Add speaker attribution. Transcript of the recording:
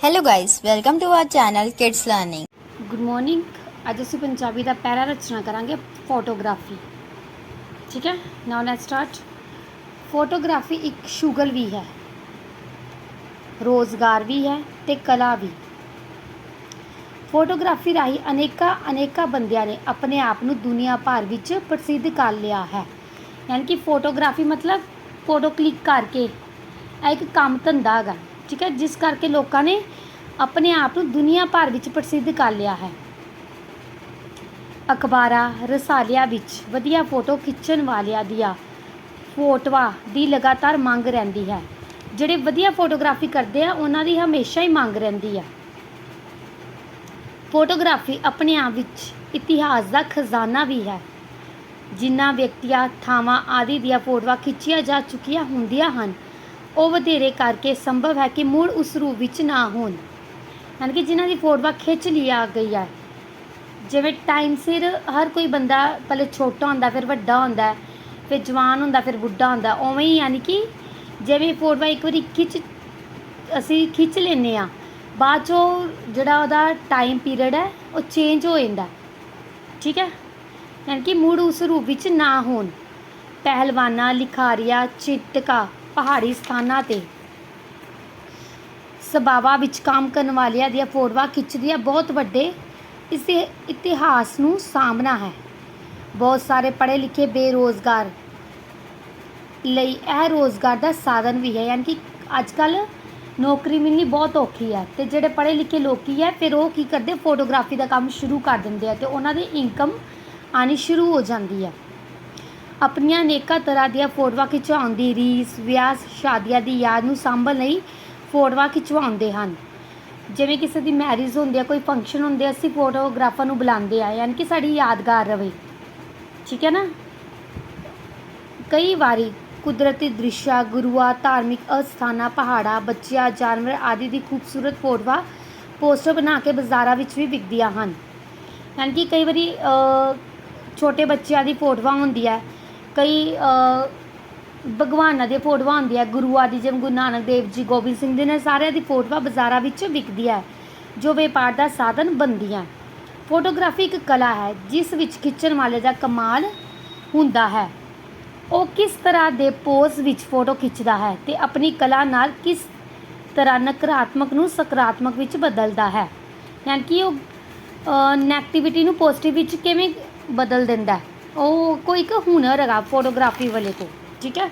Speaker 1: Hello guys, welcome to our channel Kids Learning.
Speaker 2: Good morning ਅੱਜ ਅਸੀਂ ਪੰਜਾਬੀ ਦਾ ਪੈਰਾ ਰਚਨਾ ਕਰਾਂਗੇ photography ਠੀਕ ਹੈ ਨਾਓ ਲੈਟਸ ਸਟਾਰਟ ਫੋਟੋਗ੍ਰਾਫੀ ਇੱਕ ਸ਼ੁਗਲ ਵੀ ਹੈ ਰੋਜ਼ਗਾਰ ਵੀ ਹੈ ਤੇ ਕਲਾ ਵੀ ਫੋਟੋਗ੍ਰਾਫੀ ਰਾਹੀਂ ਅਨੇਕਾਂ ਅਨੇਕਾਂ ਬੰਦਿਆਂ ਨੇ ਆਪਣੇ ਆਪ ਨੂੰ ਦੁਨੀਆ ਭਰ ਵਿੱਚ ਪ੍ਰਸਿੱਧ ਕਰ ਲਿਆ ਹੈ ਯਾਨੀ ਕਿ ਫੋਟੋਗ੍ਰਾਫੀ ਮਤਲਬ ਫੋਟੋ ਕਲਿੱਕ ਕਰਕੇ ਇਹ ਇੱਕ ਕੰਮ ਧੰਦਾ ਹੈਗਾ ਠੀਕ ਹੈ, ਜਿਸ ਕਰਕੇ ਲੋਕਾਂ ਨੇ ਆਪਣੇ ਆਪ ਨੂੰ ਦੁਨੀਆ ਭਰ ਵਿੱਚ ਪ੍ਰਸਿੱਧ ਕਰ ਲਿਆ ਹੈ। ਅਖਬਾਰਾਂ, ਰਸਾਲਿਆਂ ਵਿੱਚ ਵਧੀਆ ਫੋਟੋ ਖਿੱਚਣ ਵਾਲਿਆਂ ਦੀਆਂ ਫੋਟੋਆਂ ਦੀ ਲਗਾਤਾਰ ਮੰਗ ਰਹਿੰਦੀ ਹੈ। ਜਿਹੜੇ ਵਧੀਆ ਫੋਟੋਗ੍ਰਾਫੀ ਕਰਦੇ ਆ, ਉਹਨਾਂ ਦੀ ਹਮੇਸ਼ਾ ਹੀ ਮੰਗ ਰਹਿੰਦੀ ਆ। ਫੋਟੋਗ੍ਰਾਫੀ ਆਪਣੇ ਆਪ ਵਿੱਚ ਇਤਿਹਾਸ ਦਾ ਖਜ਼ਾਨਾ ਵੀ ਹੈ। ਜਿਨ੍ਹਾਂ ਵਿਅਕਤੀਆਂ, ਥਾਵਾਂ ਆਦਿ ਦੀਆਂ ਫੋਟੋਆਂ ਖਿੱਚੀਆਂ ਜਾ ਚੁੱਕੀਆਂ ਹੁੰਦੀਆਂ ਹਨ ਉਹ ਵਧੇਰੇ ਕਰਕੇ ਸੰਭਵ ਹੈ ਕਿ ਮੁੜ ਉਸ ਰੂਪ ਵਿੱਚ ਨਾ ਹੋਣ। ਯਾਨੀ ਕਿ ਜਿਨ੍ਹਾਂ ਦੀ ਫੋਟੋਆਂ ਖਿੱਚ ਲਈ ਆ ਗਈ ਹੈ। ਜਿਵੇਂ ਟਾਈਮ ਸਿਰ ਹਰ ਕੋਈ ਬੰਦਾ ਪਹਿਲੇ ਛੋਟਾ ਹੁੰਦਾ, ਫਿਰ ਵੱਡਾ ਹੁੰਦਾ, ਫਿਰ ਜਵਾਨ ਹੁੰਦਾ, ਫਿਰ ਬੁੱਢਾ ਹੁੰਦਾ, ਉਵੇਂ ਹੀ ਯਾਨੀ ਕਿ ਜਿਵੇਂ ਫੋਟੋਆਂ ਇੱਕ ਵਾਰੀ ਖਿੱਚ, ਅਸੀਂ ਖਿੱਚ ਲੈਂਦੇ ਆ ਬਾਅਦ ਚੋਂ ਜਿਹੜਾ ਉਹਦਾ ਟਾਈਮ ਪੀਰੀਅਡ ਹੈ, ਉਹ ਚੇਂਜ ਹੋ ਜਾਂਦਾ। ਠੀਕ ਹੈ? ਯਾਨੀ ਕਿ ਮੁੜ ਉਸ ਰੂਪ ਵਿੱਚ ਨਾ ਹੋਣ। ਪਹਿਲਵਾਨਾਂ, ਲਿਖਾਰੀਆਂ ਚਿੱਤਕਾ ਪਹਾੜੀ ਸਥਾਨਾਂ ਤੇ। ਸਭਾਵਾਂ ਵਿੱਚ ਕੰਮ ਕਰਨ ਵਾਲਿਆਂ ਦੀਆਂ ਫੋਟੋਆਂ ਖਿੱਚਦੀਆਂ ਬਹੁਤ ਵੱਡੇ ਇਸ ਇਤਿਹਾਸ ਨੂੰ ਸਾਹਮਣਾ ਹੈ। ਬਹੁਤ ਸਾਰੇ ਪੜ੍ਹੇ ਲਿਖੇ ਬੇਰੋਜ਼ਗਾਰ ਲਈ ਇਹ ਰੋਜ਼ਗਾਰ ਦਾ ਸਾਧਨ ਵੀ ਹੈ। ਯਾਨੀ ਕਿ ਅੱਜ ਕੱਲ ਨੌਕਰੀ ਮਿਲਣੀ ਬਹੁਤ ਔਖੀ ਹੈ ਤੇ ਜਿਹੜੇ ਪੜ੍ਹੇ ਲਿਖੇ ਲੋਕੀ ਹੈ, ਫਿਰ ਉਹ ਕੀ ਕਰਦੇ? ਫੋਟੋਗ੍ਰਾਫੀ ਦਾ ਕੰਮ ਸ਼ੁਰੂ ਕਰ ਦਿੰਦੇ ਆ ਤੇ ਉਹਨਾਂ ਦੀ ਇਨਕਮ ਆਣੀ ਸ਼ੁਰੂ ਹੋ ਜਾਂਦੀ ਹੈ। ਆਪਣੀਆਂ ਅਨੇਕਾਂ ਤਰ੍ਹਾਂ ਦੀਆਂ ਫੋਟੋਆਂ ਖਿਚਵਾਉਣ ਦੀ ਰੀਸ ਵਿਆਹ ਸ਼ਾਦੀਆਂ ਦੀ ਯਾਦ ਨੂੰ ਸਾਂਭਣ ਲਈ ਫੋਟੋਆਂ ਖਿਚਵਾਉਂਦੇ ਹਨ। ਜਿਵੇਂ ਕਿਸੇ ਦੀ ਮੈਰਿਜ ਹੁੰਦੀ ਹੈ ਕੋਈ ਫੰਕਸ਼ਨ ਹੁੰਦੇ ਆ, ਅਸੀਂ ਫੋਟੋਗ੍ਰਾਫਰ ਨੂੰ ਬੁਲਾਉਂਦੇ ਆ ਯਾਨੀ ਕਿ ਸਾਡੀ ਯਾਦਗਾਰ ਰਵੇ। ਠੀਕ ਹੈ ਨਾ? ਕਈ ਵਾਰੀ ਕੁਦਰਤੀ ਦ੍ਰਿਸ਼ਾਂ ਗੁਰੂਆਂ ਧਾਰਮਿਕ ਅਸਥਾਨਾਂ ਪਹਾੜਾਂ ਬੱਚਿਆਂ ਜਾਨਵਰ ਆਦਿ ਦੀ ਖੂਬਸੂਰਤ ਫੋਟੋਆਂ ਪੋਸਟਰ ਬਣਾ ਕੇ ਬਾਜ਼ਾਰਾਂ ਵਿੱਚ ਵੀ ਵਿਕਦੀਆਂ ਹਨ। ਯਾਨੀ ਕਿ ਕਈ ਵਾਰੀ ਛੋਟੇ ਬੱਚਿਆਂ ਦੀ ਫੋਟੋਆਂ ਹੁੰਦੀ ਹੈ ਕਈ ਭਗਵਾਨਾਂ ਦੀਆਂ ਫੋਟੋਆਂ ਹੁੰਦੀਆਂ ਗੁਰੂਆਂ ਦੀ ਜਿਵੇਂ ਗੁਰੂ ਨਾਨਕ ਦੇਵ ਜੀ ਗੋਬਿੰਦ ਸਿੰਘ ਜੀ ਨੇ ਸਾਰਿਆਂ ਦੀ ਫੋਟੋਆਂ ਬਾਜ਼ਾਰਾਂ ਵਿੱਚ ਵਿਕਦੀਆਂ ਹੈ, ਜੋ ਵਪਾਰ ਦਾ ਸਾਧਨ ਬਣਦੀਆਂ ਫੋਟੋਗ੍ਰਾਫੀ ਇੱਕ ਕਲਾ ਹੈ ਜਿਸ ਵਿੱਚ ਖਿੱਚਣ ਵਾਲੇ ਦਾ ਕਮਾਲ ਹੁੰਦਾ ਹੈ। ਉਹ ਕਿਸ ਤਰ੍ਹਾਂ ਦੇ ਪੋਜ਼ ਵਿੱਚ ਫੋਟੋ ਖਿੱਚਦਾ ਹੈ ਤੇ ਆਪਣੀ ਕਲਾ ਨਾਲ ਕਿਸ ਤਰ੍ਹਾਂ ਨਕਾਰਾਤਮਕ ਨੂੰ ਸਕਾਰਾਤਮਕ ਵਿੱਚ ਬਦਲਦਾ ਹੈ? ਯਾਨੀ ਕਿ ਉਹ ਨੈਗੇਟਿਵਿਟੀ ਨੂੰ ਪੋਜ਼ਿਟਿਵ ਵਿੱਚ ਕਿਵੇਂ ਬਦਲ ਦਿੰਦਾ ਹੈ? ਉਹ ਕੋਈ ਇੱਕ ਹੁਨਰ ਹੈਗਾ ਫੋਟੋਗ੍ਰਾਫੀ ਵਾਲੇ ਕੋਲ ਠੀਕ ਹੈ?